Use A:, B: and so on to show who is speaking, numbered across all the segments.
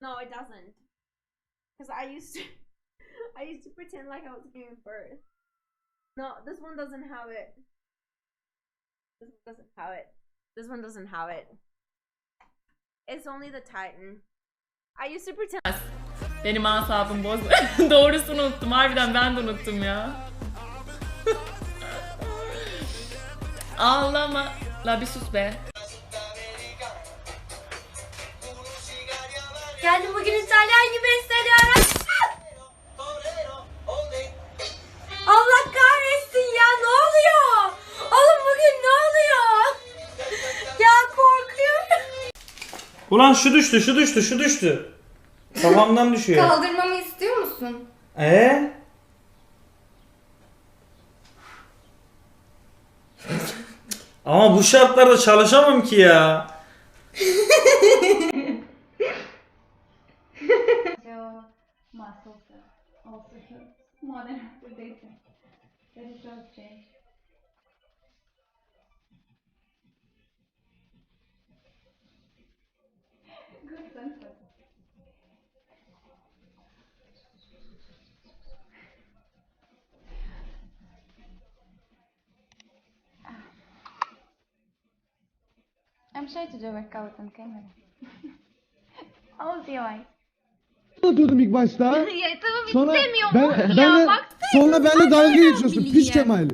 A: No, it doesn't. Because I used to, I used to pretend like I was giving birth. No, this one doesn't have it. This one doesn't have it. This one doesn't have it. It's only the Titan. I used to pretend.
B: Benim asabım boz. Doğrusunu unuttum. Harbiden ben de unuttum ya. Ağlama. La bir sus be.
C: Geldim bugün İtalyan gibi hissediyorum. Allah kahretsin ya ne oluyor? Oğlum bugün ne oluyor? Ya korkuyorum.
D: Ulan şu düştü, şu düştü, şu düştü. Kafamdan düşüyor.
C: Kaldırmamı istiyor musun?
D: Ee? Ama bu şartlarda çalışamam ki ya.
E: muscles also hurt more than after dating. That is all change. Good sense. I'm shy to do a workout on camera. Close your eyes.
F: Atıyordum ilk başta.
E: ya tamam
F: Sonra
E: istemiyorum
F: ben,
E: ya.
F: benle,
E: Bak
F: sonra benle dalga geçiyorsun.
E: bileyim.
F: Piç Kemal.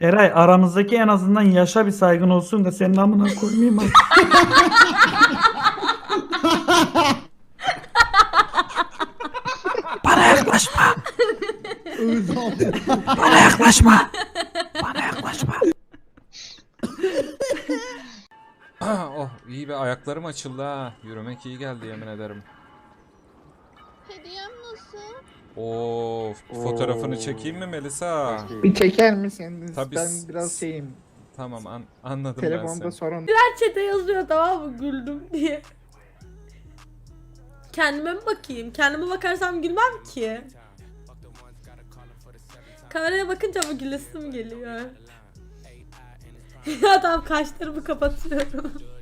D: Eray aramızdaki en azından yaşa bir saygın olsun da senin amına koymayayım artık. Bana yaklaşma. Bana yaklaşma.
G: Be ayaklarım açıldı ha. Yürümek iyi geldi yemin ederim.
H: Hediyem nasıl?
G: Oo, fotoğrafını çekeyim mi Melisa?
I: Bir çeker misiniz?
G: Tabii
I: ben
G: s-
I: biraz şeyim.
G: Tamam an- anladım ben
I: Telefonda
G: seni.
I: sorun.
B: Çete yazıyor tamam mı güldüm diye. Kendime mi bakayım? Kendime bakarsam gülmem ki. Kameraya bakınca ama gülesim geliyor. ya tamam kaşlarımı kapatıyorum.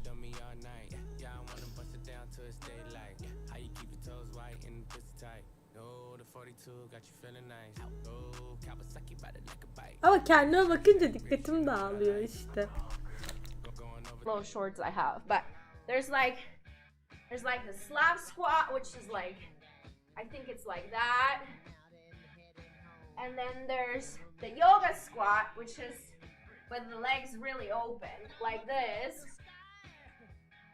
B: Ama kendime bakınca dikkatim dağılıyor işte.
A: little shorts I have, but there's like there's like the Slav squat, which is like I think it's like that, and then there's the yoga squat, which is with the legs really open, like this.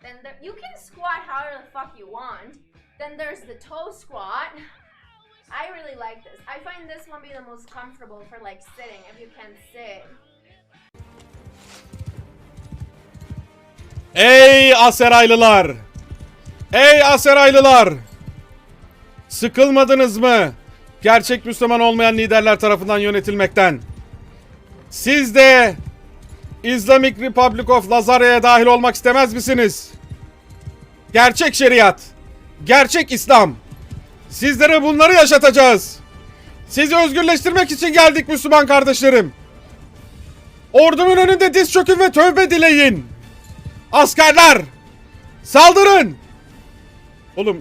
A: Then there, you can squat however the fuck you want. Then there's the toe squat. I really like this. I find this one be the most comfortable for like sitting if you can sit.
J: Ey Aseraylılar! Ey Aseraylılar! Sıkılmadınız mı? Gerçek Müslüman olmayan liderler tarafından yönetilmekten. Siz de Islamic Republic of Lazare'ye dahil olmak istemez misiniz? Gerçek şeriat, gerçek İslam. Sizlere bunları yaşatacağız. Sizi özgürleştirmek için geldik Müslüman kardeşlerim. Ordumun önünde diz çökün ve tövbe dileyin. Askerler! Saldırın! Oğlum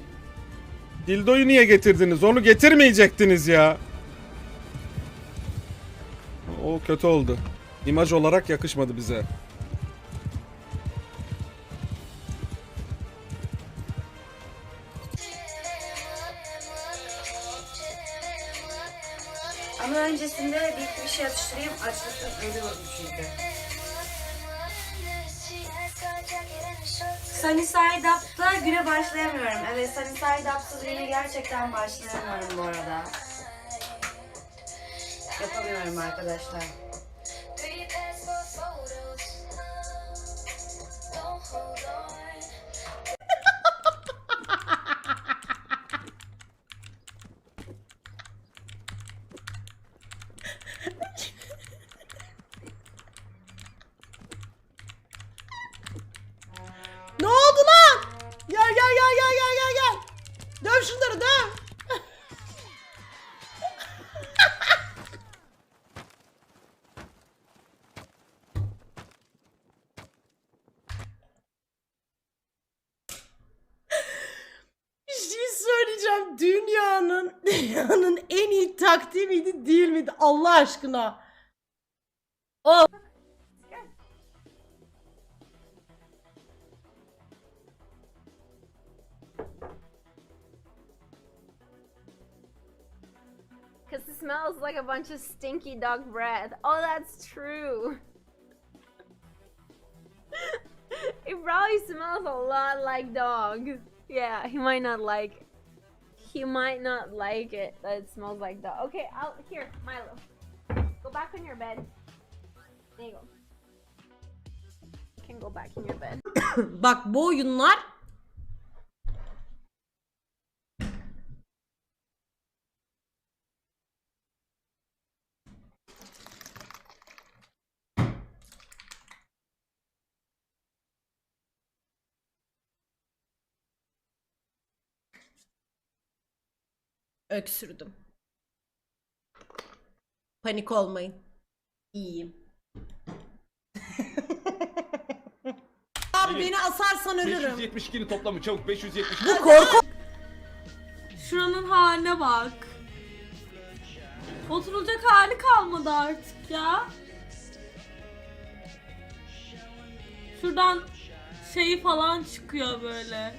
J: Dildo'yu niye getirdiniz? Onu getirmeyecektiniz ya. O kötü oldu. İmaj olarak yakışmadı bize.
C: Öncesinde bir, bir şey atıştırayım açlıktan ölüyorum çünkü. Sunny Side Up'ta güne başlayamıyorum. Evet Sunny Side Up'sız güne gerçekten başlayamıyorum bu arada. Yapamıyorum arkadaşlar.
B: Dünyanın dünyanın en iyi taktiği miydi değil miydi Allah aşkına? O
A: Because it smells like a bunch of stinky dog breath. Oh, that's true. it probably smells a lot like dog. Yeah, he might not like. He might not like it that it smells like dog. Okay, I'll here, Milo. Go back on your bed. There you go. You can go back in your bed.
B: bak bu oyunlar öksürdüm. Panik olmayın. İyiyim. Abi beni asarsan ölürüm.
H: 572'nin toplamı çabuk 570.
B: Bu korku
I: Şuranın haline bak. Oturulacak hali kalmadı artık ya. Şuradan şeyi falan çıkıyor böyle.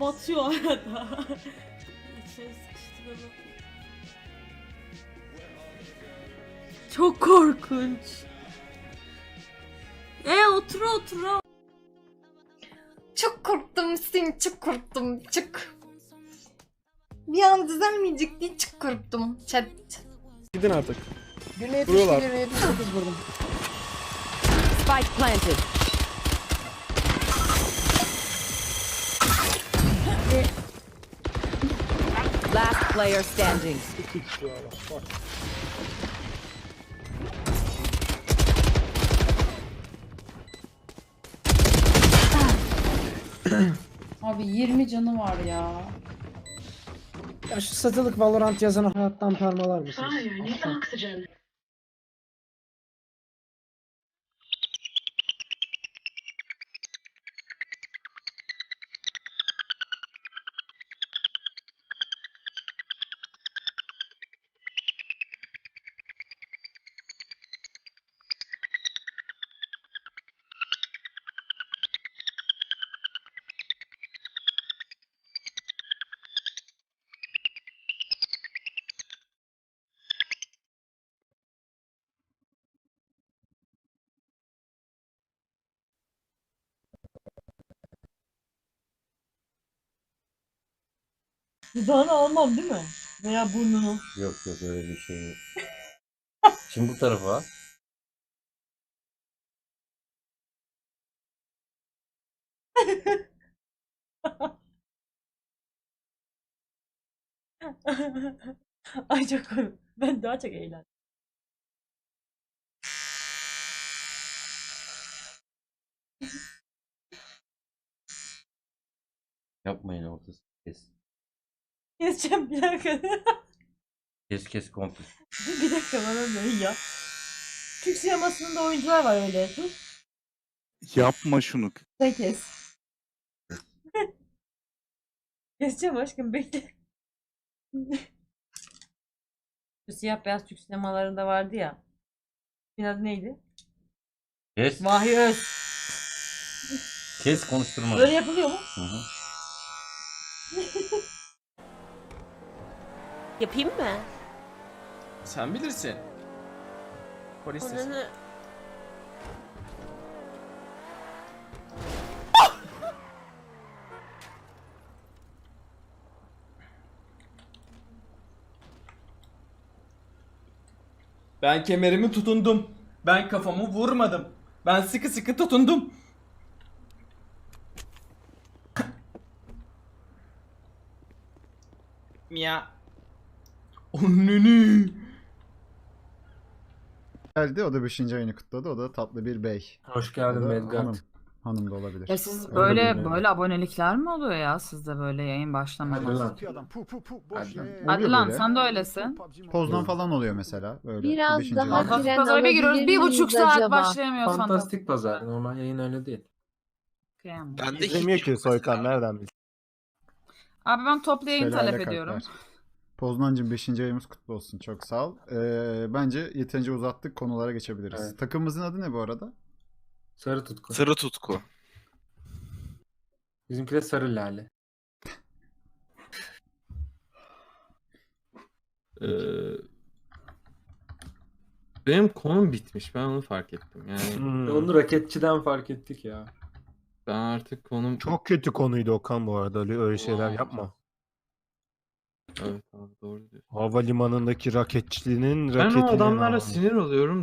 I: Batıyor arada. Çok korkunç. E otura otura.
K: Çok korktum Hüseyin çok korktum çok. Bir an düzelmeyecek diye çok korktum. Chat.
J: Gidin artık.
B: Birine
J: Vuruyorlar.
B: 71 78 vurdum.
K: Spike planted. Player standing.
E: Abi 20 canı var ya.
B: Ya şu satılık Valorant yazanı hayattan parmalar mısınız?
I: Dudağını almam değil mi? Veya burnunu.
H: Yok yok öyle bir şey yok. Şimdi bu tarafa.
I: Ay çok komik. Ben daha çok eğlendim.
H: Yapmayın ortası. Kes.
I: Keseceğim bir dakika.
H: Kes kes komple.
I: bir dakika bana böyle ya. Türk sinemasının da oyuncular var öyle. Dur.
J: Yapma şunu.
I: Sen kes. Keseceğim aşkım bekle. Şu siyah beyaz Türk sinemalarında vardı ya. Bir adı neydi?
H: Kes.
I: Vahiy Öz.
H: Kes konuşturma.
I: Böyle yapılıyor mu?
H: Hı hı.
A: Yapayım mı?
H: Sen bilirsin. Polis
A: Onu
H: Ben kemerimi tutundum. Ben kafamı vurmadım. Ben sıkı sıkı tutundum. Mia. Onneni.
F: Geldi o da 5. ayını kutladı. O da tatlı bir bey.
H: Hoş
F: O da Hanım. Hanım da olabilir.
K: Ya siz
F: Öyle
K: böyle
F: bilmiyorum.
K: böyle abonelikler mi oluyor ya sizde böyle yayın başlamadan?
F: Adam pu pu pu boş
H: Hadi lan.
F: ye.
K: Hadi
F: Oluyor
K: lan
F: böyle.
K: sen de öylesin.
F: Pozdan falan oluyor mesela. Böyle
E: Biraz
F: beşinci
E: daha
F: ayın.
E: tren
K: Fantastik pazara bir giriyoruz bir buçuk
E: miyiz
K: saat
E: acaba?
K: başlayamıyoruz fantastik.
H: pazar. Normal yayın öyle değil.
K: Kıyamam.
J: Ben de İzlemiyor ki Soykan nereden bilsin?
L: Abi ben toplu yayın
F: Şelale
L: talep ediyorum.
F: Kalpler. Poznancığım 5. ayımız kutlu olsun. Çok sağ ol. Ee, bence yeterince uzattık. Konulara geçebiliriz.
M: Evet.
F: Takımımızın adı ne bu arada?
M: Sarı tutku.
N: Sarı tutku.
M: Bizimki de sarı lale.
N: Ee, benim konum bitmiş. Ben onu fark ettim. Yani
M: Onu raketçiden fark ettik ya.
N: ben artık konum...
M: Çok kötü konuydu Okan bu arada. Öyle, şeyler yapma.
N: Evet doğru diyorsun.
M: Havalimanındaki raketçiliğinin
N: Ben o adamlara sinir oluyorum da